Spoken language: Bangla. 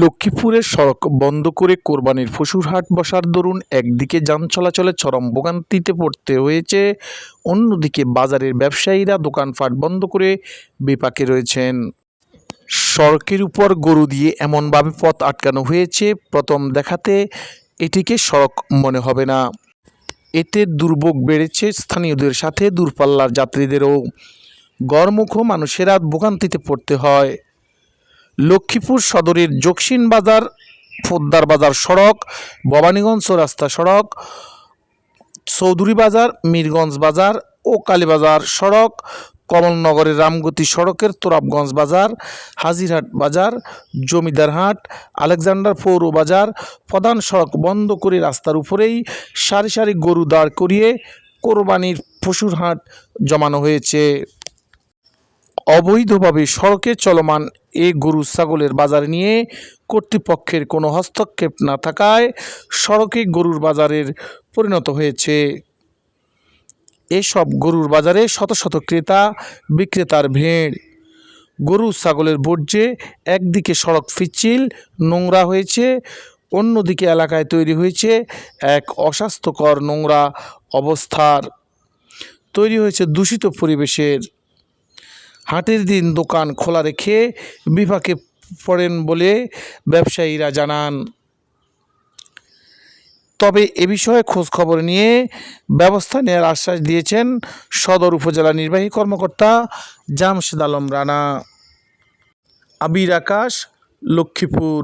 লক্ষ্মীপুরের সড়ক বন্ধ করে কোরবানির পশুর হাট বসার দরুন একদিকে যান চলাচলে চরম ভোগান্তিতে পড়তে হয়েছে। অন্যদিকে বাজারের ব্যবসায়ীরা দোকানপাট বন্ধ করে বিপাকে রয়েছেন। সড়কের উপর গরু দিয়ে এমনভাবে পথ আটকানো হয়েছে। প্রথম দেখাতে এটিকে সড়ক মনে হবে না। এতে দুর্ভোগ বেড়েছে স্থানীয়দের সাথে দূরপাল্লার যাত্রীদেরও। গড়মুখ মানুষেরা ভোগান্তিতে পড়তে হয়। লক্ষ্মীপুর সদরের জকসিন বাজার ফোদ্দার বাজার সড়ক, ভবানীগঞ্জ রাস্তা সড়ক, চৌধুরী বাজার, মিরগঞ্জ বাজার ও কালীবাজার সড়ক, কমলনগরের রামগতি সড়কের তোরাবগঞ্জ বাজার, হাজিরহাট বাজার জমিদারহাট আলেকজান্ডার পৌর বাজার, প্রধান সড়ক বন্ধ করে রাস্তার উপরেই সারি সারি গরু দাঁড় করিয়ে কোরবানির পশুর হাট জমানো হয়েছে। অবৈধভাবে সড়কে চলমান এ গরু ছাগলের বাজার নিয়ে কর্তৃপক্ষের কোনো হস্তক্ষেপ না থাকায় সড়কে গরুর বাজারের পরিণত হয়েছে। এসব গরুর বাজারে শত শত ক্রেতা, বিক্রেতার ভিড়। গরু ছাগলের বর্জ্যে একদিকে সড়ক পিচ্ছিল নোংরা হয়েছে, অন্যদিকে এলাকায় তৈরি হয়েছে এক অস্বাস্থ্যকর নোংরা অবস্থার। তৈরি হয়েছে দূষিত পরিবেশের হাটের দিন দোকান খোলা রেখে বিপাকে পড়েন বলে ব্যবসায়ীরা জানান। তবে এ বিষয়ে খোঁজ খবর নিয়ে ব্যবস্থা নেওয়ার আশ্বাস দিয়েছেন সদর উপজেলা নির্বাহী কর্মকর্তা জামশেদ আলম রানা। আবির আকাশ, লক্ষ্মীপুর।